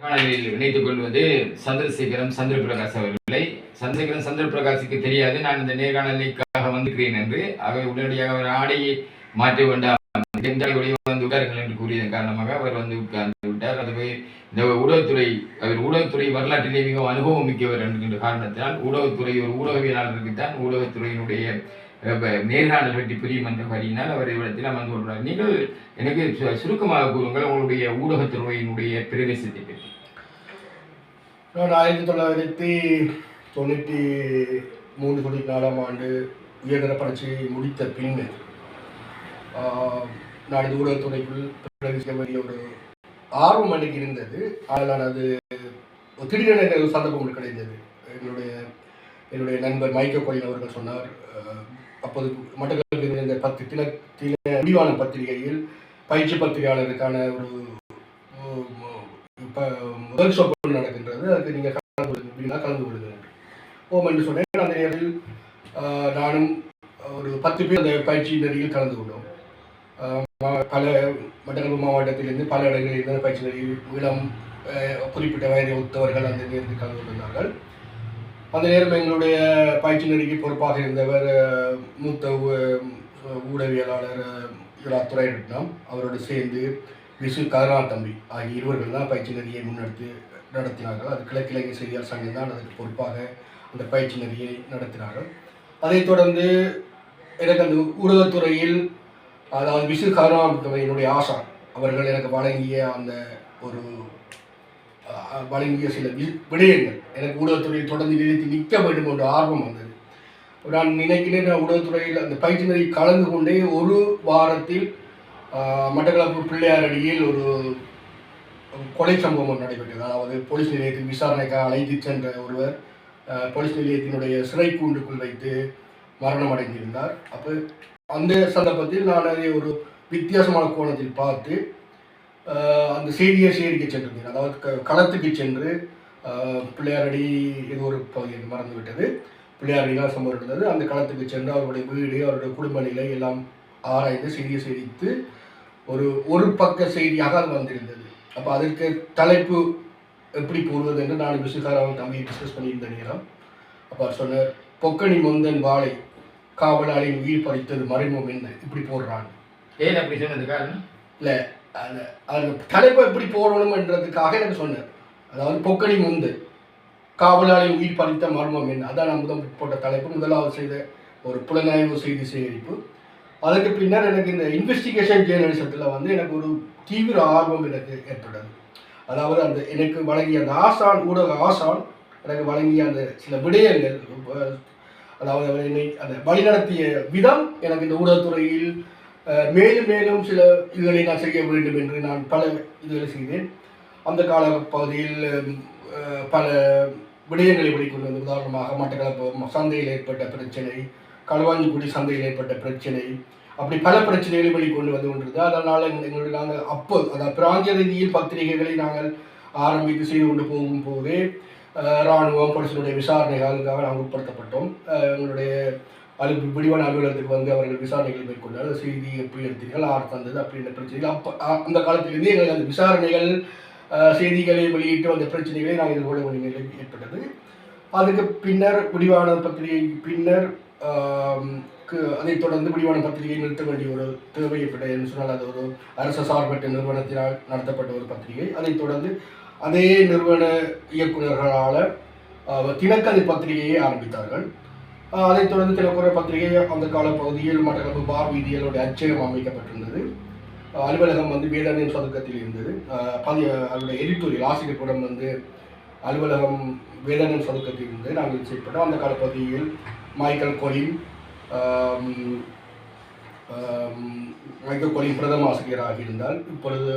நேர்காணலில் இணைத்துக் கொள்வது சந்திரசேகரம் சந்திர பிரகாஷ் அவர்களை சந்திரசேகரம் சந்திர பிரகாஷுக்கு தெரியாது. நான் இந்த நேர்காணலுக்காக வந்திருக்கிறேன் என்று. ஆகவே உடனடியாக அவர் ஆடையை மாற்றி வேண்டாம் எந்த வந்து விட்டார்கள் என்று கூறியதன் காரணமாக அவர் வந்து உட்கார்ந்து விட்டார். அதுவே இந்த ஊடகத்துறை அவர் ஊடகத்துறை வரலாற்றிலே மிகவும் அனுபவம் மிக்கவர் என்கின்ற காரணத்தினால் ஊடகத்துறை ஒரு ஊடகவியலாளருக்கு தான் ஊடகத்துறையினுடைய நேர்காணல் பற்றி புரியும் என்ற வரியினால் அவர் இவ்விடத்தில் அமர்ந்து கொள்கிறார் நீங்கள் எனக்கு சு- சுருக்கமாக கூறுங்கள் உங்களுடைய ஊடகத்துறையினுடைய பிரவேசத்தை பற்றி. நான் ஆயிரத்தி தொள்ளாயிரத்தி தொண்ணூற்றி மூணு தொண்ணூற்றி நாலாம் ஆண்டு உயர்தர படைச்சியை முடித்த பின்னர் நான் இது ஊடகத்துறைக்குள் பிரவேசிக்க வேண்டிய ஒரு ஆர்வம் எனக்கு இருந்தது. ஆனால் அது திடீரென சந்தர்ப்பம் ஒன்று கிடைத்தது. என்னுடைய என்னுடைய நண்பர் மைக்கோ கோயில் அவர்கள் சொன்னார் அப்போது மட்டக்களப்பில் இருந்த பத்து தின தின முடிவான பத்திரிகையில் பயிற்சி பத்திரிகையாளருக்கான ஒரு இப்போ ஒர்க் ஷாப் நடக்கின்றது. அதுக்கு நீங்கள் கலந்து கொள்ளுங்க. அப்படின்னா கலந்து கொள்ளுங்கள் ஓம் என்று சொன்னேன். அந்த நேரத்தில் நானும் ஒரு பத்து பேர் அந்த பயிற்சி நெறியில் கலந்து கொண்டோம். பல மட்டக்களப்பு மாவட்டத்திலிருந்து பல இடங்களில் இருந்த பயிற்சி நெறியில் இளம் குறிப்பிட்ட வயதை ஒத்தவர்கள் அந்த நேரத்தில் கலந்து கொண்டிருந்தார்கள். அந்த நேரம் எங்களுடைய பயிற்சி நெறிக்கு பொறுப்பாக இருந்தவர் மூத்த ஊ- ஊடகவியலாளர் ஆஹ், இரா துரைரட்னம் அவரோடு சேர்ந்து விசு கருணா தம்பி ஆகிய இருவர்கள் தான் பயிற்சி நெறியை முன்னெடுத்து நடத்தினார்கள். அது கிழக்கிழங்கை செய்தியாளர் சங்கம் தான் அதற்கு பொறுப்பாக அந்த பயிற்சி நெறியை நடத்தினார்கள். அதைத் தொடர்ந்து எனக்கு அந்த ஊடகத்துறையில் அதாவது விசு கருணாத் என்னுடைய ஆசான் அவர்கள் எனக்கு வழங்கிய அந்த ஒரு வழங்கிய சில வி- விடயங்கள். எனக்கு ஊடகத்துறையில் தொடர்ந்து நிறுத்தி நிற்க வேண்டும் என்ற ஆர்வம் வந்தது. நான் நினைக்கிறேன் நான் ஊடகத்துறையில் அந்த பயிற்சி நெறி கலந்து கொண்டே ஒரு வாரத்தில் மட்டக்களப்பு பிள்ளையார் அடியில் ஒரு கொலை சம்பவம் நடைபெற்றது. அதாவது போலீஸ் நிலையத்தில் விசாரணைக்காக அழைத்து சென்ற ஒருவர் போலீஸ் நிலையத்தினுடைய சிறை கூண்டுக்குள் வைத்து மரணம் அடைந்திருந்தார். அப்போ அந்த சந்தர்ப்பத்தில் நான் அதை ஒரு வித்தியாசமான கோணத்தில் பார்த்து அந்த செய்தியை சேகரிக்க சென்றிருந்தேன் அதாவது க- களத்துக்கு சென்று பிள்ளையாரடி இது ஒரு பகுதி எனக்கு மறந்து விட்டது பிள்ளையாரடி தான் சம்பவம் நடந்தது. அந்த களத்துக்கு சென்று அவருடைய வீடு அவருடைய குடும்ப நிலை எல்லாம் ஆராய்ந்து செய்தியை சேகரித்து ஒரு ஒரு பக்க செய்தியாக அது வந்திருந்தது. அப்போ அதற்கு தலைப்பு எப்படி போடுவது என்று நான் விசுகாராவும் தம்பி டிஸ்கஸ் பண்ணியிருந்த நேரம். அப்போ சொன்னார் பொக்கணி முந்தன் வாளை காவலாளின் உயிர் பறித்தது மறைமுகம் என்ன? இப்படி போடுறாங்க ஏன் அப்படி சொன்னது காரணம்? அந்த அந்த தலைப்பை எப்படி போடணும் என்றதுக்காக எனக்கு சொன்னார். அதாவது பொக்கடி முந்து. காவலாளி உயிர் பறித்த மர்மம் என்ன? அதான் நான் முதல் போட்ட தலைப்பு. முதலாவது செய்த ஒரு புலனாய்வு செய்தி சேகரிப்பு. அதற்கு பின்னர் எனக்கு இந்த இன்வெஸ்டிகேஷன் ஜேர்னலிசத்தில் வந்து எனக்கு ஒரு தீவிர ஆர்வம் எனக்கு ஏற்பட்டது. அதாவது அந்த எனக்கு வழங்கிய அந்த ஆசான் ஊடக ஆசான் எனக்கு வழங்கிய அந்த சில விடயங்கள் அதாவது என்னை அந்த வழிநடத்திய விதம் எனக்கு இந்த ஊடகத்துறையில் மேலும் மேலும் சில இதுகளை நான் செய்ய வேண்டும் என்று நான் பல இதுகளை செய்தேன். அந்த கால பகுதியில் பல விடயங்களை வெளிக்கொண்டு வந்து உதாரணமாக மட்டக்களப்பு சந்தையில் ஏற்பட்ட பிரச்சனை களுவாஞ்சிக்குடி சந்தையில் ஏற்பட்ட பிரச்சனை அப்படி பல பிரச்சனைகளை வெளிக்கொண்டு வந்து கொண்டிருந்தது. அதனால் எங்களுடைய நாங்கள் அப்போ அதாவது பிராந்திய ரீதியில் பத்திரிகைகளை நாங்கள் ஆரம்பித்து செய்து கொண்டு போகும்போதே அஹ், இராணுவம் போலீசினுடைய விசாரணைகளுக்காக நாங்கள் உட்படுத்தப்பட்டோம். எங்களுடைய அலு பிடிவான அலுவலகத்துக்கு வந்து அவர்கள் விசாரணைகள் மேற்கொண்டார். செய்தி எப்படி எடுத்தீர்கள் ஆர் தந்தது அப்படின்ற பிரச்சனைகள். அப்போ அந்த காலத்திலிருந்து எங்களுக்கு அந்த விசாரணைகள் செய்திகளை வெளியிட்டு அந்த பிரச்சனைகளை நாங்கள் எதிர்கொள்ள வேண்டிய நிலை ஏற்பட்டது. அதுக்கு பின்னர் பிடிவான பத்திரிகை பின்னர் அதைத் தொடர்ந்து பிடிவான பத்திரிகை நிறுத்த வேண்டிய ஒரு தேவை ஏற்பட்டது என்று சொன்னால் அது ஒரு அரசு சார்பற்ற நிறுவனத்தினால் நடத்தப்பட்ட ஒரு பத்திரிகை. அதைத் தொடர்ந்து அதே நிறுவன இயக்குநர்களால் தினக்கதை பத்திரிகையை ஆரம்பித்தார்கள். அதைத் தொடர்ந்து தினக்குற பத்திரிகை அந்த கால பகுதியில் மட்டக்களப்பு பார் வீதியலோட அச்சகம் அமைக்கப்பட்டிருந்தது. அலுவலகம் வந்து வேதாந்தின் சதுக்கத்தில் இருந்தது. ஆஹ் பதி அதனுடைய எடிட்டோரியல் ஆசிரியர் படம் வந்து அலுவலகம் வேதாந்தின் சதுக்கத்தில் இருந்து நாங்கள் செயல்பட்டோம் அந்த கால பகுதியில் மைக்கேல் கொலின் மைக்கேல் கொலின் பிரதம ஆசிரியராக இருந்தால் இப்பொழுது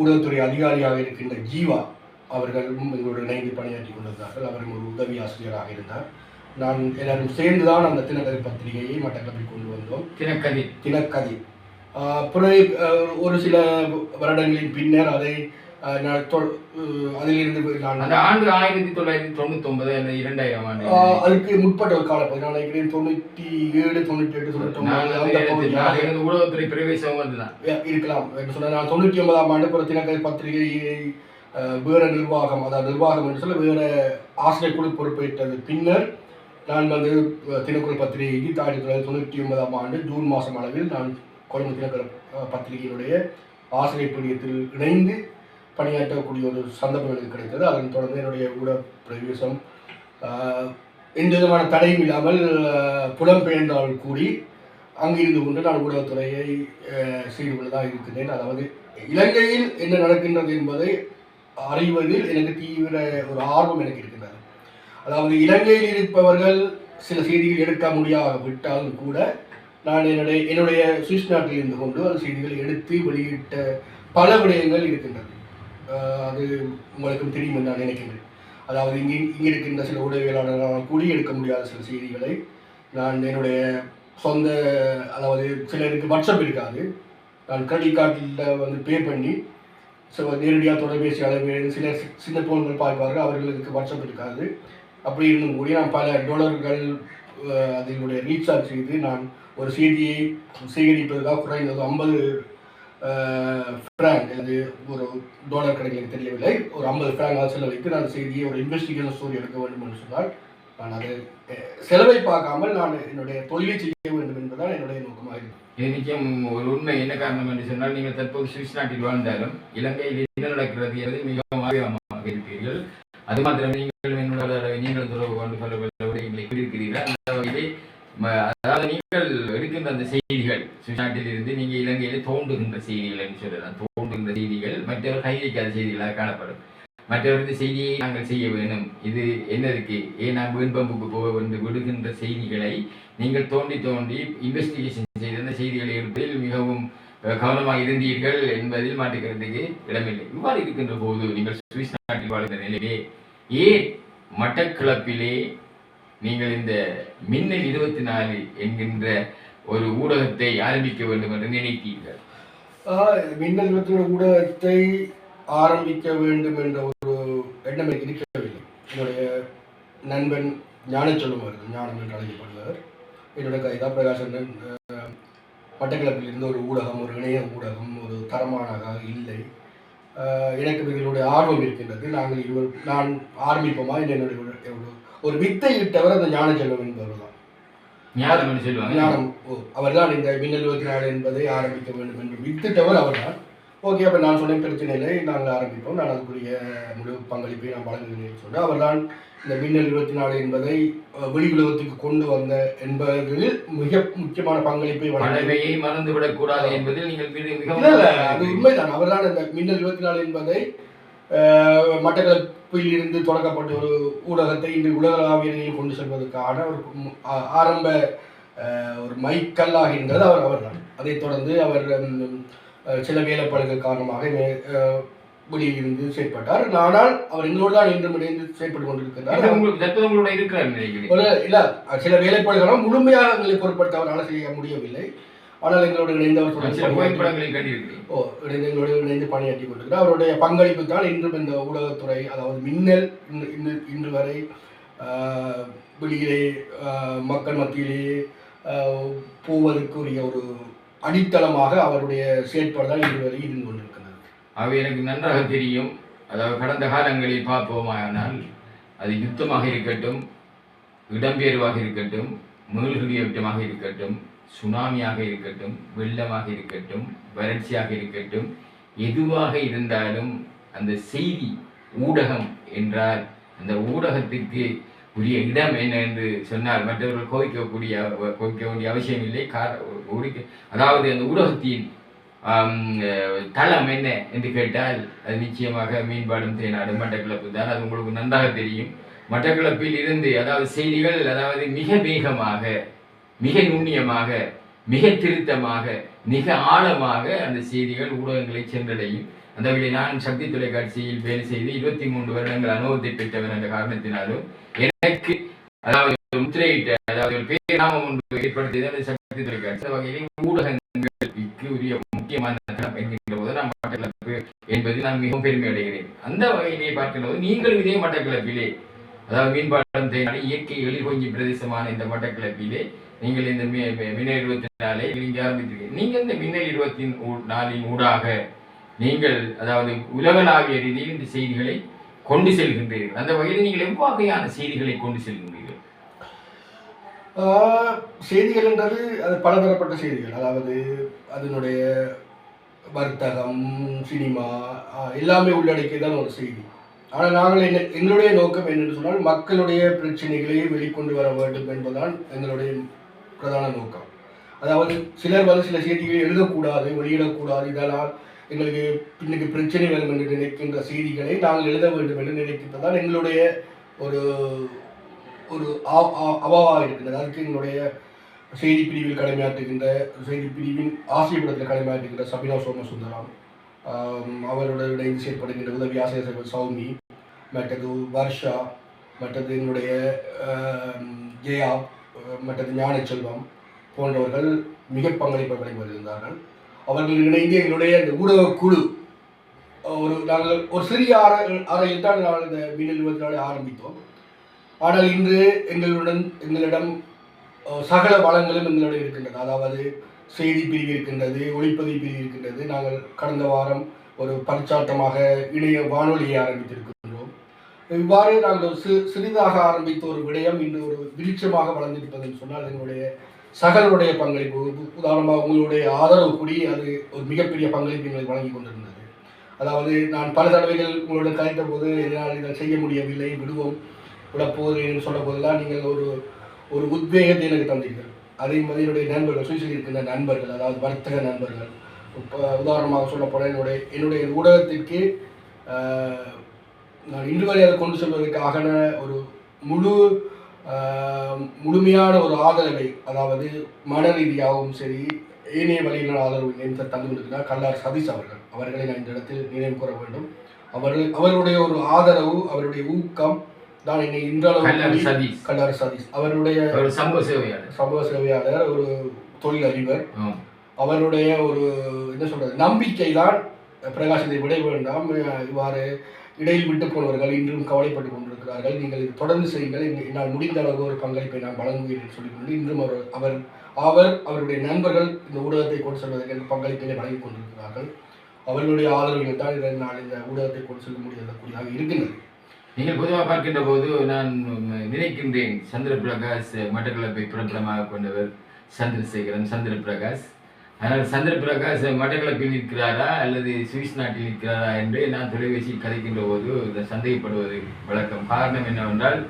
ஊடகத்துறை அதிகாரியாக இருக்கின்ற ஜீவா அவர்களும் எங்களோட இணைந்து பணியாற்றி கொண்டிருந்தார்கள். அவரும் ஒரு உதவி ஆசிரியராக இருந்தார். நான் எல்லாரும் சேர்ந்து தான் அந்த தினக்கதை பத்திரிகையை மட்டக்களப்பில் கொண்டு வந்தோம். தினக்கதி. தினக்கதை. ஆஹ் பிறகு ஒரு சில வருடங்களின் பின்னர் அதை அதிலிருந்து நான் அந்த ஆண்டு ஆயிரத்தி தொள்ளாயிரத்தி தொண்ணூத்தி ஒன்பது இரண்டாயிரம் ஆண்டு. அதுக்கு முற்பட்ட ஒரு காலப்பகுதி. நான் நினைக்கிறேன் தொண்ணூற்றி ஏழு தொண்ணூற்றி எட்டு நான் ஒன்பது ஊடகத்துறை பிரவேசம் வந்துதான் இருக்கலாம். சொன்னால் நான் தொண்ணூற்றி ஒன்பதாம் ஆண்டு புற தினக்கரை பத்திரிகையை ஆஹ், வேற நிர்வாகம் அதாவது நிர்வாகம் என்று சொல்ல வேற ஆசிரியர் குழு பொறுப்பேற்றது. பின்னர் நான் வந்து தினக்குறள் பத்திரிகைக்கு ஆயிரத்தி தொள்ளாயிரத்தி தொண்ணூற்றி ஒன்பதாம் ஆண்டு ஜூன் மாதம் அளவில் நான் கொழும்பு தினக்கர பத்திரிகையினுடைய ஆசிரியர் பிரியத்தில் இணைந்து பணியாற்றக்கூடிய ஒரு சந்தர்ப்பம் எனக்கு கிடைத்தது. அதன் தொடர்ந்து என்னுடைய ஊட பிரவேசம் எந்த விதமான தடையும் இல்லாமல் புலம்பெயர்ந்தால் கூடி அங்கிருந்து கொண்டு நான் ஊடகத்துறையை செய்து கொண்டுதான் இருக்கிறேன் அதாவது இலங்கையில் என்ன நடக்கின்றது என்பதை அறிவதில் எனக்கு தீவிர ஒரு ஆர்வம் எனக்கு இருக்கின்றது. அதாவது இலங்கையில் இருப்பவர்கள் சில செய்திகள் எடுக்க முடியாவிட்டாலும் கூட நான் என்னுடைய என்னுடைய சுவிஸ் நாட்டில் இருந்து கொண்டு அந்த செய்திகளை எடுத்து வெளியிட்ட பல விடயங்கள் இருக்கின்றது அது உங்களுக்கும் தெரியும் என்று நான் நினைக்கின்றேன். அதாவது இங்கே இங்கே இருக்கின்ற சில ஊடகவியலாளர்களால் கூடி எடுக்க முடியாத சில செய்திகளை நான் என்னுடைய சொந்த அதாவது சிலருக்கு வாட்ஸ்அப் இருக்காது. நான் கிரெடிட் கார்டில் வந்து பே பண்ணி ஸோ நேரடியாக தொலைபேசி அளவில் சில சி- சின்ன போன்கள் பார்ப்பார்கள் அவர்களுக்கு வாட்ஸ்அப் இருக்காது. அப்படி இருந்தும் கூட நான் பல டோலர்கள் அதனுடைய ரீசார்ஜ் செய்து நான் ஒரு செய்தியை சேகரிப்பதற்காக குறைந்தது ஐம்பது ஃப்ராங்க் அது ஒரு டாலர் கணக்கு எனக்கு தெரியவில்லை. ஒரு ஐம்பது ஃப்ராங்க் செலவழித்து நான் செய்தியை ஒரு இன்வெஸ்டிகேஷன் ஸ்டோரி எடுக்க வேண்டும் என்று சொன்னால் நான் அது செலவை பார்க்காமல் நான் என்னுடைய தொழிலை செய்ய வேண்டும் என்பதுதான் என்னுடைய நோக்கமாக இருக்கும் இது நிச்சயம் ஒரு உண்மை என்ன காரணம் என்று சொன்னால் நீங்கள் தற்போது சுவிஸ் நாட்டில் வாழ்ந்தாலும் இலங்கையில் என்ன நடக்கிறது என்பது மிகவும் ஆர்வமாக இருப்பீர்கள். அது மாத்திரம் நீங்கள் என்னோட நீங்கள் தொடர்பு கொண்டு பல இருக்கிறீர்கள் அந்த வகையிலே அதாவது நீங்கள் எடுக்கின்ற அந்த செய்திகள் சுவிஸ் இருந்து நீங்கள் இலங்கையிலே தோன்றுகின்ற செய்திகள் என்று சொல்லலாம். தோன்றுகின்ற செய்திகள் மற்றவர் கை வைக்காத செய்திகளாக காணப்படும். மற்றவரது செய்தியை நாங்கள் செய்ய வேண்டும் இது என்னதுக்கு ஏன் நான் வீண்பம்புக்கு போக வந்து விடுகின்ற செய்திகளை நீங்கள் தோண்டி தோண்டி இன்வெஸ்டிகேஷன் செய்து அந்த செய்திகளை எடுப்பதில் மிகவும் கவனமாக இருந்தீர்கள் என்பதில் மாற்றுக்கிறதுக்கு இடமில்லை. இவ்வாறு இருக்கின்ற போது நீங்கள் சுவிஸ் நாட்டில் வாழ்கிற நிலையிலே ஏன் மட்டக்களப்பிலே நீங்கள் இந்த மின்னல் இருபத்தி நாலு என்கின்ற ஒரு ஊடகத்தை ஆரம்பிக்க வேண்டும் என்று நினைத்தீர்கள்? மின்னல் இருபத்தி ஊடகத்தை ஆரம்பிக்க வேண்டும் என்ற ஒரு எண்ணம் இருக்கவில்லை. என்னுடைய நண்பன் ஞானச்சொல்லும் அவர்கள் ஞானம் என்று அழைக்கப்படுவார் என்னுடைய கைதா பிரகாசன் மட்டக்களப்பில் இருந்து ஒரு ஊடகம் ஒரு இணைய ஊடகம் ஒரு தரமானதாக இல்லை. எனக்கு இதனுடைய ஆர்வம் இருக்கின்றது. நாங்கள் இருவர் நான் ஆரம்பிப்போமா இல்லை என்னுடைய ஒரு- வித்தை இட்டவர் அந்த ஞானச்செல்வம் என்பவர் தான் ஞானம் ஓ அவர்தான் இந்த மின்னல் இருபத்தி நாலு என்பதை ஆரம்பிக்க வேண்டும் என்று வித்திட்டவர் அவர்தான். ஓகே அப்போ நான் சொன்ன பிரச்சனை இல்லை நாங்கள் ஆரம்பிப்போம். நான் அதுக்குரிய முழு பங்களிப்பை நான் வழங்குகிறேன் சொல்லிட்டு அவர்தான் இந்த மின்னல் இருபத்தி நாலு என்பதை வெளி உலகத்துக்கு கொண்டு வந்த என்பதில் மிக முக்கியமான பங்களிப்பை பழமையை மறந்துவிடக் கூடாது என்பதில் நீங்கள் அது உண்மைதான். அவர்தான் இந்த மின்னல் இருபத்தி நாலு என்பதை மட்டக்களப்பில் இருந்து தொடங்கப்பட்ட ஒரு ஊடகத்தை இன்று உலகளாவிய நிலையில் கொண்டு செல்வதற்கான ஒரு ஆரம்ப ஒரு மைக்கல்லாக இருந்தது. அவர் அவர்தான். அதைத் தொடர்ந்து அவர் சில வேலைப்பாடுகள் காரணமாக அஹ், வெளியிலிருந்து செயற்பட்டார் ஆனால் அவர் எங்களோடு தான் இன்றும் இணைந்து செயற்பட்டு கொண்டிருக்கிறார். உங்களுக்கு உங்களோட இருக்கிறார் இல்ல சில வேலைப்பாடுகளும் முழுமையாக எங்களை பொருட்படுத்த அவரால் செய்ய முடியவில்லை. ஆனால் எங்களோடு இணைந்து அவர் சில புகைப்படங்களை ஓ இணைந்து எங்களோடு இணைந்து பணியாற்றி கொண்டிருக்கிறார். அவருடைய பங்களிப்பு தான் இன்றும் இந்த ஊடகத்துறை அதாவது மின்னல் இன்று இன்று வரை வெளியிலே மக்கள் மத்தியிலேயே போவதற்குரிய ஒரு அடித்தளமாக அவருடைய செயற்பாடு தான் இன்று வரை இருந்து கொண்டிருக்கிறது. அவை எனக்கு நன்றாக தெரியும். அதாவது கடந்த காலங்களில் பார்ப்போமானால் அது யுத்தமாக இருக்கட்டும் இடம்பெயர்வாக இருக்கட்டும் மீள்குடியேற்றமாக இருக்கட்டும் சுனாமியாக இருக்கட்டும் வெள்ளமாக இருக்கட்டும் வறட்சியாக இருக்கட்டும் எதுவாக இருந்தாலும் அந்த செய்தி ஊடகம் என்றால் அந்த ஊடகத்திற்கு உரிய இடம் என்ன என்று சொன்னால் மற்றவர்கள் கோவிக்கக்கூடிய கோவிக்க வேண்டிய அவசியம் இல்லை. கார அதாவது அந்த ஊடகத்தின் தளம் என்ன என்று கேட்டால் அது நிச்சயமாக மீன்பாடும் தேனாடும் மட்டக்களப்பு தான். அது உங்களுக்கு நன்றாக தெரியும். மட்டக்கிழப்பில் இருந்து அதாவது செய்திகள் அதாவது மிக வேகமாக மிக நுண்ணியமாக மிக திருத்தமாக மிக ஆழமாக அந்த செய்திகள் ஊடகங்களை சென்றடையும். அந்த வகையில் நான் சக்தி தொலைக்காட்சியில் வேலை செய்து இருபத்தி மூன்று வருடங்கள் அனுபவத்தை பெற்றவன் என்ற காரணத்தினாலும் எனக்கு அதாவது முத்திரையிட்ட அதாவது பேர் நாமம் ஒன்று ஏற்படுத்தியது அந்த சக்தி தொலைக்காட்சி. வகையில் ஊடகங்களுக்கு உரிய முக்கியமான என்கின்ற போது நான் மட்டக்கிழப்பு என்பதில் நான் மிகவும் பெருமை அடைகிறேன். அந்த வகையிலே பார்க்கின்ற நீங்களும் இதே மட்டக்கிழப்பிலே அதாவது மீன்பாட்டம் தேனாலே இயற்கை எழில் கொஞ்சி பிரதேசமான இந்த மட்டக்கிழப்பிலே நீங்கள் இந்த மின்னல் இருபத்தி நாலை நீங்கள் ஆரம்பித்திருக்கீங்க நீங்கள் இந்த மின்னல் இருபத்தி ஊ- நாளின் ஊடாக நீங்கள் அதாவது உலகளாவிய ரீதியில் இந்த செய்திகளை கொண்டு செல்கின்றீர்கள். அந்த வகையில் நீங்கள் எவ்வகையான செய்திகளை கொண்டு செல்கின்றீர்கள்? செய்திகள் செய்திகள்ன்றது அது பலதரப்பட்ட செய்திகள். அதாவது அதனுடைய வர்த்தகம் சினிமா எல்லாமே எல்லாமே உள்ளடக்கியதான் ஒரு செய்தி. ஆனால் நாங்கள் என்ன எங்களுடைய நோக்கம் என்னென்னு சொன்னால் மக்களுடைய பிரச்சனைகளை வெளிக்கொண்டு வர வேண்டும் என்பதுதான் எங்களுடைய பிரதான நோக்கம். அதாவது சிலர் வந்து சில செய்திகளை எழுதக்கூடாது வெளியிடக்கூடாது. இதனால் எங்களுக்கு இன்னைக்கு பிரச்சனை வரும் என்று நினைக்கின்ற செய்திகளை நாங்கள் எழுத வேண்டும் என்று நினைக்கின்றதால் எங்களுடைய ஒரு ஒரு ஆ- ஆ- அவாவாக இருக்கின்றது அதுக்கு எங்களுடைய செய்தி பிரிவில் கடமையாற்றுகின்ற செய்தி பிரிவின் ஆசிரியப்படத்தில் கடமையாற்றுகின்ற சபினா சோமசுந்தரம் ஆம், அவரோட இணைந்து செயற்படுகின்ற உதவி ஆசிரியர் சௌமி மற்றது வர்ஷா மற்றது என்னுடைய ஜெயா மற்றது ஞானச்செல்வம் போன்றவர்கள் மிக பங்களிப்பை வழங்கியிருந்தார்கள் அவர்கள் இணைந்து எங்களுடைய இந்த ஊடக குழு ஒரு நாங்கள் ஒரு சிறிய அறை அறையில் தான் நாங்கள் இந்த மின்னல் விபத்தினாலே ஆரம்பித்தோம். ஆனால் இன்று எங்களுடன் எங்களிடம் சகல வளங்களும் எங்களிடம் இருக்கின்றது அதாவது செய்தி பிரிவு இருக்கின்றது ஒளிப்பதிவு பிரிவு இருக்கின்றது. நாங்கள் கடந்த வாரம் ஒரு பரிச்சாட்டமாக இணைய வானொலியை ஆரம்பித்திருக்கின்றோம். இவ்வாறு நாங்கள் ஒரு சி சிறிதாக ஆரம்பித்த ஒரு விடயம் இன்று ஒரு விருட்சமாக வளர்ந்திருப்பதுன்னு சொன்னால் எங்களுடைய சகலுடைய பங்களிப்பு உதாரணமாக உங்களுடைய ஆதரவு கூடி அது ஒரு மிகப்பெரிய பங்களிப்பு எங்களுக்கு வழங்கி கொண்டிருந்தது. அதாவது நான் பல தடவைகள் உங்களுடன் கலைத்த போது என்னால் இதை செய்ய முடியவில்லை விடுவோம். விடப்போகிறேன் என்று போதெல்லாம் நீங்கள் ஒரு ஒரு உத்வேகத்தை எனக்கு தந்தீர்கள். அதே மாதிரி என்னுடைய நண்பர்கள் சுவிசில் இருக்கின்ற நண்பர்கள் அதாவது வர்த்தக நண்பர்கள். இப்போ உதாரணமாக சொல்லப்போனால் என்னுடைய என்னுடைய ஊடகத்திற்கு நான் இன்று வரை அதை கொண்டு செல்வதற்காக ஒரு முழு முழுமையான ஒரு ஆதரவை அதாவது மன ரீதியாகவும் சரி ஏனைய வழியிலான ஆதரவு என்று தந்து கொண்டிருக்கிறார் கல்லார் சதீஷ் அவர்கள். அவர்களை நான் இந்த இடத்தில் நினைவு கூற வேண்டும். அவர்கள் அவருடைய ஒரு ஆதரவு அவருடைய ஊக்கம் தான் என்னை இன்றளவு சதீஷ். கல்லார் சதீஷ். அவருடைய ஒரு சமூக சேவையாளர். சமூக சேவையாளர் ஒரு தொழில் அறிவர் ஆம். அவருடைய ஒரு என்ன சொல்றது நம்பிக்கை தான் பிரகாசத்தை விட வேண்டாம். இவ்வாறு இடையில் விட்டு போனவர்கள் இன்றும் கவலைப்பட்டு கொண்டிருக்கிறார்கள். நீங்கள் இது தொடர்ந்து செய்யுங்கள். என்னால் முடிந்த அளவு ஒரு பங்களிப்பை நான் வழங்குவேன் என்று சொல்லிக்கொண்டு இன்றும் அவர் அவர் அவர் அவருடைய நண்பர்கள் இந்த ஊடகத்தை கொண்டு செல்வதற்கு பங்களிப்பினை வழங்கி கொண்டிருக்கிறார்கள். அவர்களுடைய ஆதரவில் தான் இதை நான் இந்த ஊடகத்தை கொண்டு செல்ல முடியக்கூடியதாக இருக்கின்றது. நீங்கள் பொதுவாக பார்க்கின்ற போது நான் நினைக்கின்றேன் சந்திர பிரகாஷ் மட்டக்களப்பை பிரபலமாக கொண்டவர் சந்திரசேகரன் சந்திர பிரகாஷ். அதனால் சந்திர பிரகாஷ் மட்டக்களப்பில் இருக்கிறாரா அல்லது சுவிஸ் நாட்டில் இருக்கிறாரா என்று நான் தொலைபேசி கதைக்கின்ற போது சந்தேகப்படுவது வழக்கம். காரணம் என்னவென்றால்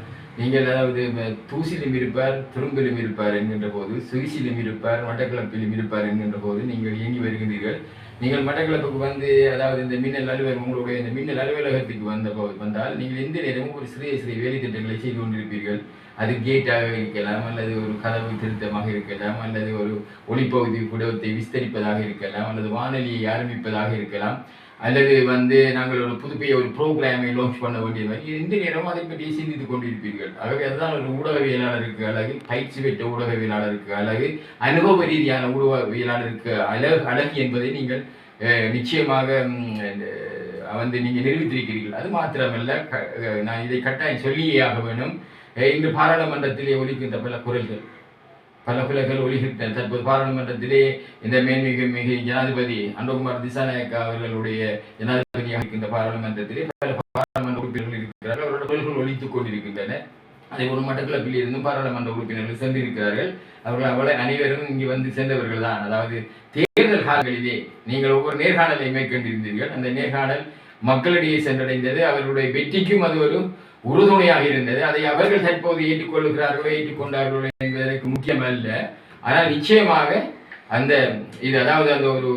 நீங்கள் அதாவது தூசிலும் இருப்பார் துரும்பிலும் இருப்பார் என்கின்ற போது சுவிசிலும் இருப்பார் மட்டக்களப்பிலும் இருப்பார் என்கின்ற போது நீங்கள் இயங்கி வருகின்றீர்கள். நீங்கள் மட்டக்களப்புக்கு வந்து அதாவது இந்த மின்னல் அலுவலகம் உங்களுடைய இந்த மின்னல் அலுவலகத்துக்கு வந்த வந்தால் நீங்கள் எந்த நேரமும் ஒரு சிறிய சிறிய வேலை திட்டங்களை செய்து கொண்டிருப்பீர்கள். அது கேட்டாக இருக்கலாம் அல்லது ஒரு கதவு திருத்தமாக இருக்கலாம் அல்லது ஒரு ஒளிப்பகுதி குடத்தை விஸ்தரிப்பதாக இருக்கலாம் அல்லது வானொலியை ஆரம்பிப்பதாக இருக்கலாம். அல்லது வந்து நாங்கள் ஒரு புதுப்பிய ஒரு ப்ரோக்ராமை லான்ச் பண்ண வேண்டிய மாதிரி எந்த நேரமும் அதை பற்றி சிந்தித்துக் கொண்டிருப்பீர்கள். ஆகவே அதுதான் ஒரு ஊடகவியலாளருக்கு அழகு பயிற்சி பெற்ற ஊடகவியலாளருக்கு அழகு அனுபவ ரீதியான ஊடகவியலாளருக்கு அழகு அழகு என்பதை நீங்கள் நிச்சயமாக வந்து நீங்கள் நிரூபித்திருக்கிறீர்கள். அது மாத்திரமல்ல நான் இதை கட்டாயம் சொல்லியே ஆக வேண்டும். இன்று பாராளுமன்றத்திலே ஒலிக்கின்ற பல குரல்கள் பல குரல்கள் ஒலிக்கின்றன தற்போது பாராளுமன்றத்திலே இந்த மேன்மிகு மிகு ஜனாதிபதி அன்பகுமார் திசாநாயக்கா அவர்களுடைய ஜனாதிபதியாக இருக்கின்ற பாராளுமன்றத்திலே பல பாராளுமன்ற உறுப்பினர்கள் இருக்கிறார்கள். அவரோட குரல்கள் ஒழித்துக் கொண்டிருக்கின்றன. அதே ஒரு மட்டக்கிழப்பில் இருந்தும் பாராளுமன்ற உறுப்பினர்கள் சென்றிருக்கிறார்கள். அவர்கள் அவளை அனைவரும் இங்கு வந்து சேர்ந்தவர்கள் தான். அதாவது தேர்தல் காலங்களிலே நீங்கள் ஒவ்வொரு நேர்காணலை மேற்கொண்டிருந்தீர்கள். அந்த நேர்காணல் மக்களிடையே சென்றடைந்தது. அவர்களுடைய வெற்றிக்கும் அது ஒரு உறுதுணையாக இருந்தது. அதை அவர்கள் தற்போது ஏற்றுக்கொள்கிறார்களோ ஏற்றுக்கொண்டார்களோ என்பதற்கு முக்கியமல்ல. ஆனால் நிச்சயமாக அந்த இது அதாவது அந்த ஒரு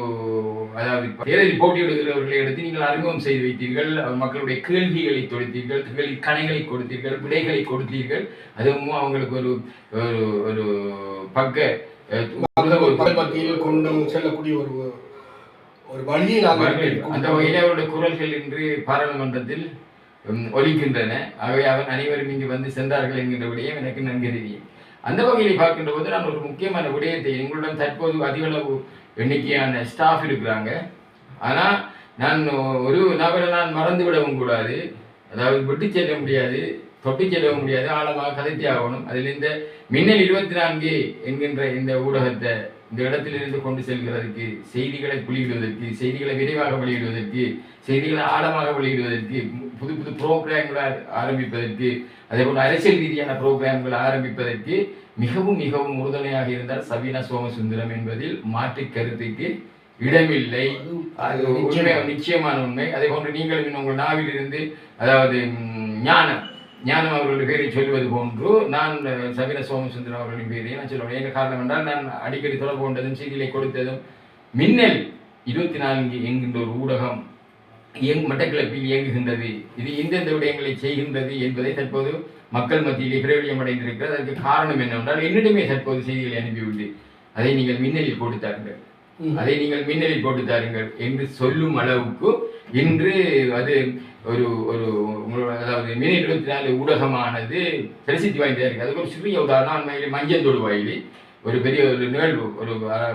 அதாவது தேர்தலில் போட்டியிடுகிறவர்களை எடுத்து நீங்கள் அறிமுகம் செய்து வைத்தீர்கள். மக்களுடைய கேள்விகளை தொடுத்தீர்கள் கேள்வி கணைகளை கொடுத்தீர்கள் விடைகளை கொடுத்தீர்கள். அதுவும் அவங்களுக்கு ஒரு ஒரு ஒரு பக்க மத்தியில் கொண்டு செல்லக்கூடிய ஒரு ஒரு வழியை அந்த வகையில் அவருடைய குரல்கள் இன்று பாராளுமன்றத்தில் ஒலிக்கின்றன. ஆகவே அவன் அனைவரும் இங்கு வந்து சென்றார்கள் என்கின்ற விடயம் எனக்கு நன்கறிவியும் அந்த வகையில் பார்க்கின்ற போது நான் ஒரு முக்கியமான விடயத்தை எங்களுடன் தற்போது அதிகளவு எண்ணிக்கையான ஸ்டாஃப் இருக்கிறாங்க. ஆனால் நான் ஒரு நபரை நான் மறந்து விடவும் கூடாது. அதாவது விட்டு செல்ல முடியாது தொட்டு செல்லவும் முடியாது. ஆழமாக கதைத்தே ஆகணும். அதில் இந்த மின்னல் இருபத்தி நான்கு என்கின்ற இந்த ஊடகத்தை இந்த இடத்திலிருந்து கொண்டு செல்கிறதுக்கு செய்திகளை வெளியிடுவதற்கு செய்திகளை விரைவாக வெளியிடுவதற்கு செய்திகளை ஆழமாக வெளியிடுவதற்கு புது புது ப்ரோக்ராம்களை ஆரம்பிப்பதற்கு அதே போல அரசியல் ரீதியான ப்ரோக்ராம்களை ஆரம்பிப்பதற்கு மிகவும் மிகவும் உறுதுணையாக இருந்தார் சபீனா சோமசுந்தரம் என்பதில் மாற்று கருத்துக்கு இடமில்லை. அது உண்மை நிச்சயமான உண்மை. அதே போன்று நீங்களும் உங்கள் நாவிலிருந்து அதாவது ஞானம் ஞானம் அவர்களுடைய பேரை சொல்வது போன்று நான் சபீன சோமசுந்தரம் அவர்களின் பேரை நான் சொல்லுவேன் என்ன காரணம் என்றால் நான் அடிக்கடி தொடர்பு கொண்டதும் செய்திகளை கொடுத்ததும் மின்னல் இருபத்தி நான்கு என்கின்ற ஒரு ஊடகம் இயங்கு மட்டக்கிழப்பில் இயங்குகின்றது. இது எந்தெந்த விடயங்களை செய்கின்றது என்பதை தற்போது மக்கள் மத்தியிலே பிரபலியம் அடைந்திருக்கிறது. அதற்கு காரணம் என்னவென்றால் என்னிடமே தற்போது செய்திகளை அனுப்பிவிட்டு அதை நீங்கள் மின்னலில் கொடுத்தார்கள் ம். அதை நீங்கள் மின்னலில் போட்டு தாருங்கள் என்று சொல்லும் அளவுக்கு இன்று அது ஒரு ஒரு அதாவது மினி இருபத்தி நாலு ஊடகமானது பிரசித்தி வாய்ந்ததாக இருக்குது அதுக்கு ஒரு சிறிய உதாரணம் அண்மையில் மஞ்சந்தோடு வாயிலி ஒரு பெரிய ஒரு நிகழ்வு ஒரு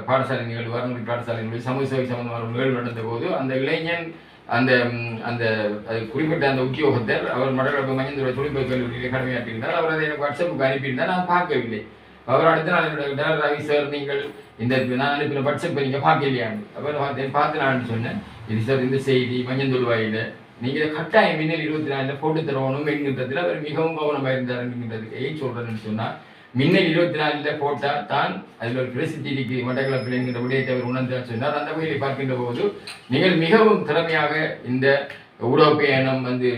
பாடசாலை நிகழ்வு வரமுறை பாடசாலை நிகழ்வு சமூக சேவை சம்பந்தமான நிகழ்வு நடந்த போது அந்த இளைஞன் அந்த அந்த அது குறிப்பிட்ட அந்த உத்தியோகத்தர் அவர் மடக்களப்பு மஞ்சந்தோட தொழில்நுட்ப கல்லூரியில் கடமையாற்றியிருந்தார் அவர் அதை எனக்கு வாட்ஸ்அப்புக்கு அனுப்பியிருந்தார் நான் பார்க்கவில்லை அவர் அடுத்த நாள் என்னோட ரவி சார் நீங்கள் இந்த நான் அனுப்பின வாட்ஸ்அப் நீங்கள் பார்க்கலையான்னு அப்புறம் பார்த்தேன் பார்த்து நான் சொன்னேன் இது சார் இந்த செய்தி மஞ்சந்தோடு வாயில நீங்கள் கட்டாயம் மின்னல் இருபத்தி நாலில் போட்டு தரணும் என்கின்றதுல அவர் மிகவும் கவனமாக இருந்தார் என்கின்றது. ஏன் சொல்கிறேன்னு சொன்னால் மின்னல் இருபத்தி நாலில் போட்டால் தான் அதில் ஒரு பிரசித்தி இருக்கு மட்டக்களப்பில் என்கின்ற விடயத்தை அவர் உணர்ந்தார் சொன்னார். அந்த வகையில் பார்க்கின்ற போது நீங்கள் மிகவும் திறமையாக இந்த உலக பயணம் வந்து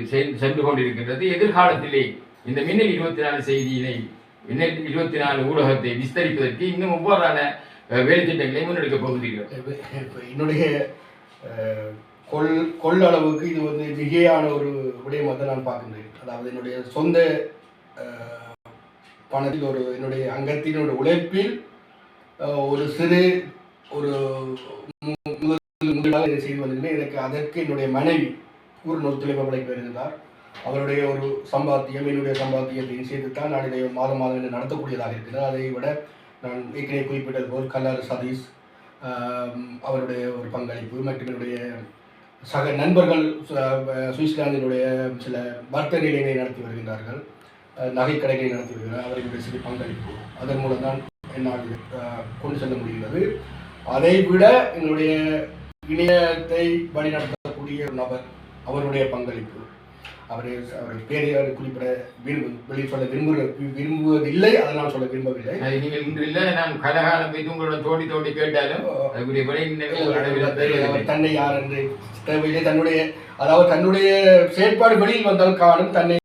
சென்று கொண்டிருக்கின்றது. எதிர்காலத்திலே இந்த மின்னல் இருபத்தி நாலு செய்தியினை மின்னல் இருபத்தி நாலு ஊடகத்தை விஸ்தரிப்பதற்கு இன்னும் ஒவ்வொருவான வேலை திட்டங்களை முன்னெடுக்க போகிறீர்கள். என்னுடைய கொள் கொள்ளளவுக்கு இது வந்து மிகையான ஒரு விடயமாக தான் நான் பார்க்கின்றேன். அதாவது என்னுடைய சொந்த பணத்தில் ஒரு என்னுடைய அங்கத்தினோட உழைப்பில் ஒரு சிறு ஒரு மு- முதல் முதலாக இதை செய்து வந்திருந்தேன் எனக்கு அதற்கு என்னுடைய மனைவி பூர்ண ஒத்துழைப்பு வழங்கி வருகிறார் அவருடைய ஒரு சம்பாத்தியம் என்னுடைய சம்பாத்தியத்தையும் சேர்த்து தான் நான் இதை மாதம் மாதம் இதை நடத்தக்கூடியதாக இருக்கிறது. அதை விட நான் ஏற்கனவே குறிப்பிட்டது போல் கல்லாறு சதீஷ் அவருடைய ஒரு பங்களிப்பு மற்றும் என்னுடைய சக நண்பர்கள் சுவிட்சர்லாந்தினுடைய சில வர்த்தக நிலையங்களை நடத்தி வருகின்றார்கள். நகைக்கடைகளை நடத்தி வருகிறார். அவர்களுடைய சிறு பங்களிப்பு. அதன் மூலம் தான் என்னால் கொண்டு செல்ல முடிகிறது அதை விட என்னுடைய இணையத்தை வழிநடத்தக்கூடிய ஒரு நபர் அவருடைய பங்களிப்பு. அவரை அவர் பேரை அவர் குறிப்பிட விரும்பு சொல்ல விரும்புகிற விரும்புவதில்லை அதை நான் சொல்ல விரும்பவில்லை. நீங்கள் இன்று இல்லை நான் கலகாலம் போய் உங்களோட தோண்டி தோண்டி கேட்டாலும் அவர். தன்னை யார் என்று தேவையில்லை. தன்னுடைய அதாவது தன்னுடைய செயற்பாடு வெளியில் வந்தால் காணும் தன்னை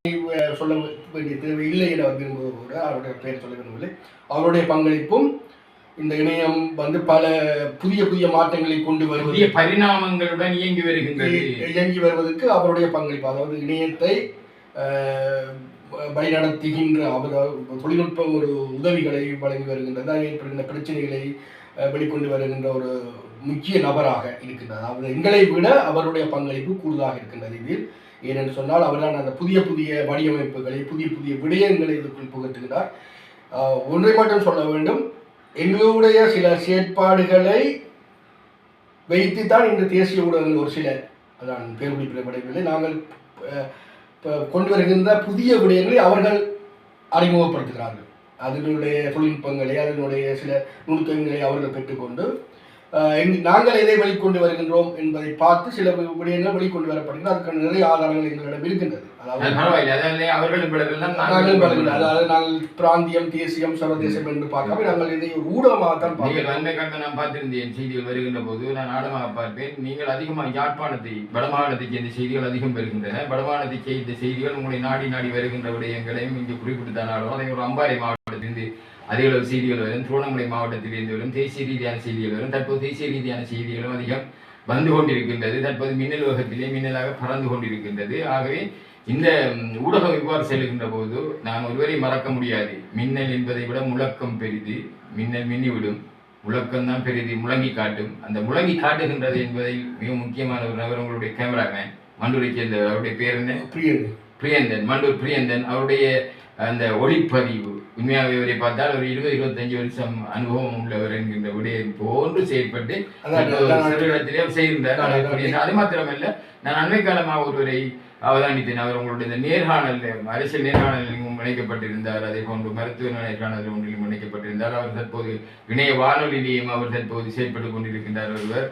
சொல்ல வேண்டிய தேவை இல்லை என அவர் விரும்புவது கூட அவருடைய பெயர் சொல்ல விரும்பவில்லை. அவருடைய பங்களிப்பும் இந்த இணையம் வந்து பல புதிய புதிய மாற்றங்களை கொண்டு வருவது. புதிய பரிணாமங்களுடன் இயங்கி வருகின்றது. இயங்கி வருவதற்கு அவருடைய பங்களிப்பு அதாவது இணையத்தை வழிநடத்துகின்ற அவர் தொழில்நுட்ப ஒரு உதவிகளை வழங்கி வருகின்றது. ஏற்படுகின்ற பிரச்சனைகளை வெளிக்கொண்டு வருகின்ற ஒரு முக்கிய நபராக இருக்கின்றது அதாவது எங்களை விட அவருடைய பங்களிப்பு கூடுதலாக இருக்கின்றது இதில். ஏனென்று சொன்னால் அவர்தான் அந்த புதிய புதிய வடிவமைப்புகளை புதிய புதிய விடயங்களை இதுக்குள் புகுத்துகிறார் அஹ், ஒன்றை மட்டும் சொல்ல வேண்டும். எங்களுடைய சில செயற்பாடுகளை வைத்து தான் இந்த தேசிய ஊடகங்கள் ஒரு சில அதான் பேர் குறிப்பிடப்படவில்லை நாங்கள் கொண்டு வருகின்ற புதிய விடயங்களை அவர்கள் அறிமுகப்படுத்துகிறார்கள். அதனுடைய தொழில்நுட்பங்களை அதனுடைய சில நுணுக்கங்களை அவர்கள் பெற்றுக்கொண்டு நாங்கள் எதை வெளிக்கொண்டு வருகின்றோம் என்பதை பார்த்து சில விடயங்கள் வெளிக்கொண்டு வரப்படுகிறது அதுக்கான நிறைய ஆதாரங்கள் எங்களிடம் இருக்கின்றது. அது அதாவது நாங்கள் பிராந்தியம் தேசியம் சர்வதேசம் என்று பார்க்காம நாங்கள் இதை ஒரு ஊடகமாகத்தான் நீங்கள் பார்க்கிறோம். வன்மை கண்ட நான் பார்த்திருந்தேன். செய்திகள் வருகின்ற போது நான் ஆழமாக பார்ப்பேன். நீங்கள் அதிகமாக யாழ்ப்பாணத்தை வடமாகாணத்தை சேர்ந்த செய்திகள் அதிகம் வருகின்றன. வடமாகாணத்தை சேர்ந்த செய்திகள் உங்களை நாடி நாடி வருகின்ற விடயங்களையும் இங்கே குறிப்பிட்டுத்தானாலும் அதே ஒரு அம்பாறை மாவட்டத்திலிருந்து அதிக அளவு செய்திகள் வரும் திருவண்ணாமலை மாவட்டத்திலிருந்து வரும் தேசிய ரீதியான செய்திகள் வரும் தற்போது தேசிய ரீதியான செய்திகளும் அதிகம் வந்து கொண்டிருக்கின்றது. தற்போது மின்னல் வேகத்திலே மின்னலாக பறந்து கொண்டிருக்கின்றது. ஆகவே இந்த ஊடகம் இவ்வாறு செல்கின்ற போது நான் ஒருவரை மறக்க முடியாது. மின்னல் என்பதை விட முழக்கம் பெரிது. மின்னல் மின்னிவிடும். முழக்கம் தான் பெரிது. முழங்கி காட்டும். அந்த முழங்கி காட்டுகின்றது என்பதில் மிக முக்கியமான ஒரு நபர் உங்களுடைய கேமராமேன் மண்டூரை சேர்ந்த அவருடைய பேர் என்ன? பிரியன் பிரியந்தன் மண்டூர் பிரியந்தன் அவருடைய அந்த ஒளிப்பதிவு. உண்மையாக இவரை பார்த்தால் ஒரு இருபது இருபத்தஞ்சு வருஷம் அனுபவம் உள்ளவர் என்கின்ற விடயம் போன்று செயற்பட்டு அதான் ஒரு அதான் சிறு இடத்திலே செய்திருந்தார். அது மாத்திரமல்ல நான் அண்மை காலமாக ஒருவரை அவதானித்தேன். அவர் உங்களுடைய இந்த நேர்காணல் அரசியல் நேர்காணலிலும் இணைக்கப்பட்டிருந்தார். அதே போன்று மருத்துவ நேர்காணல் ஒன்றிலும் இணைக்கப்பட்டிருந்தார். அவர் தற்போது இணைய வானொலியிலேயும் அவர் தற்போது செயற்பட்டுக் கொண்டிருக்கின்றார் ஒருவர்.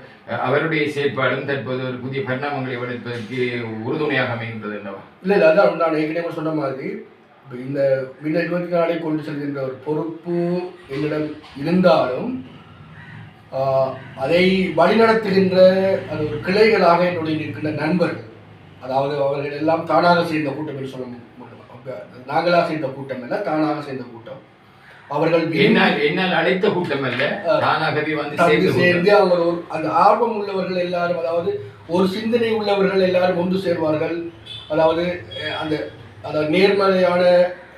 அவருடைய செயற்பாடும் தற்போது ஒரு புதிய பரிணாமங்களை வளர்ப்பதற்கு உறுதுணையாக அமைகின்றது அல்லவா? இல்லை இல்லை அதான் நான் ஏற்கனவே சொன்ன மாதிரி இந்த மின்ன இருபத்தி நாளை கொண்டு செல்கின்ற ஒரு பொறுப்பு என்னிடம் இருந்தாலும் அதை வழிநடத்துகின்ற அது ஒரு கிளைகளாக என்னுடைய இருக்கின்ற நண்பர்கள் அதாவது அவர்கள் எல்லாம் தானாக சேர்ந்த கூட்டம் என்று சொல்ல முடியும். நாங்களாக சேர்ந்த கூட்டம் அல்ல தானாக சேர்ந்த கூட்டம். அவர்கள் என்னால் அழைத்த கூட்டம் அல்ல தானாகவே வந்து சேர்ந்த அவங்க ஒரு அந்த ஆர்வம் உள்ளவர்கள் எல்லாரும் அதாவது ஒரு சிந்தனை உள்ளவர்கள் எல்லாரும் ஒன்று சேர்வார்கள். அதாவது அந்த அதாவது நேர்மறையான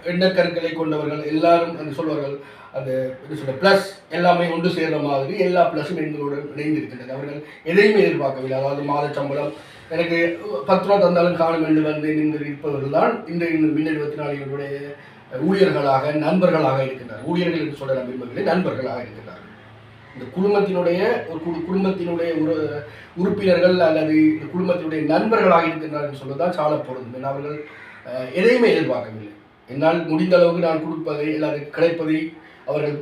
எண்ணக்கருக்களை கொண்டவர்கள் எல்லாரும் அந்த சொல்வார்கள். அந்த என்ன சொல்ற ப்ளஸ் எல்லாமே ஒன்று சேர்ந்த மாதிரி எல்லா ப்ளஸும் எங்களுடன் இணைந்திருக்கின்றது அவர்கள் எதையுமே எதிர்பார்க்கவில்லை. அதாவது மாத சம்பளம் எனக்கு பத்து ரூபா தந்தாலும் காணும் என்று வந்து நின்று இருப்பவர்கள் தான் இன்று இன்னும் இருபத்தி ஊழியர்களாக நண்பர்களாக இருக்கின்றார். ஊழியர்கள் என்று சொல்ல நான் விரும்பவில்லை நண்பர்களாக இருக்கின்றார்கள் இந்த குடும்பத்தினுடைய ஒரு குடு- குடும்பத்தினுடைய உறு உறுப்பினர்கள் அல்லது இந்த குடும்பத்தினுடைய நண்பர்களாக இருக்கின்றார் என்று சொல்வதுதான் சால பொருந்தும் அவர்கள் எதையுமே எதிர்பார்க்கவில்லை. என்னால் முடிந்த அளவுக்கு நான் கொடுப்பதை அல்லது கிடைப்பதை அவர்கள்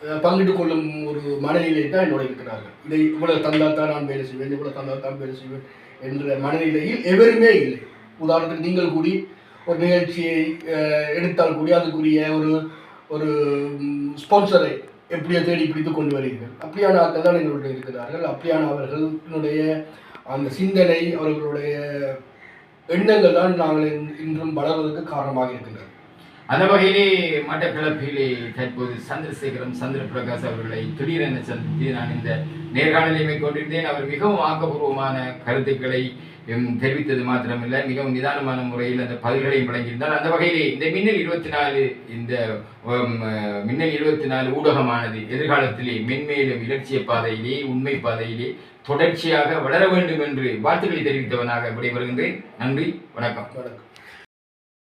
அஹ், பங்கிட்டு கொள்ளும் ஒரு மனநிலை தான் என்னோட இருக்கிறார்கள். இதை இவ்வளவு தந்தால் தான் நான் வேலை செய்வேன் இவ்வளவு தந்தால் தான் வேலை செய்வேன் என்ற மனநிலையில் எவருமே இல்லை. உதாரணத்துக்கு நீங்கள் கூடி ஒரு நிகழ்ச்சியை எடுத்தால் கூடி அதுக்குரிய ஒரு ஒரு ஸ்பான்சரை எப்படியோ தேடி பிடித்து கொண்டு வருகிறீர்கள். அப்படியான ஆட்கள் தான் எங்களுடைய இருக்கிறார்கள். அப்படியான அவர்களுடைய அந்த சிந்தனை அவர்களுடைய எண்ணங்கள் தான் நாங்கள் இன்றும் வளர்வதற்கு காரணமாக இருக்கின்றது அந்த வகையிலே மட்டக்களப்பிலே தற்போது சந்திரசேகரம் சந்திர பிரகாஷ் அவர்களை திடீரென சந்தித்து நான் இந்த நேர்காணலை மேற்கொண்டிருந்தேன் அவர் மிகவும் ஆக்கப்பூர்வமான கருத்துக்களை தெரிவித்தது மாத்திரமில்லை. மிகவும் நிதானமான முறையில் அந்த பதில்களையும் வழங்கியிருந்தால் அந்த வகையிலே இந்த மின்னல் இருபத்தி நாலு இந்த மின்னல் இருபத்தி நாலு ஊடகமானது எதிர்காலத்திலே மென்மேலும் இலட்சிய பாதையிலே உண்மை பாதையிலே தொடர்ச்சியாக வளர வேண்டும் என்று வாழ்த்துக்களை தெரிவித்தவனாக விடைபெறுகின்றேன். நன்றி வணக்கம். வணக்கம்.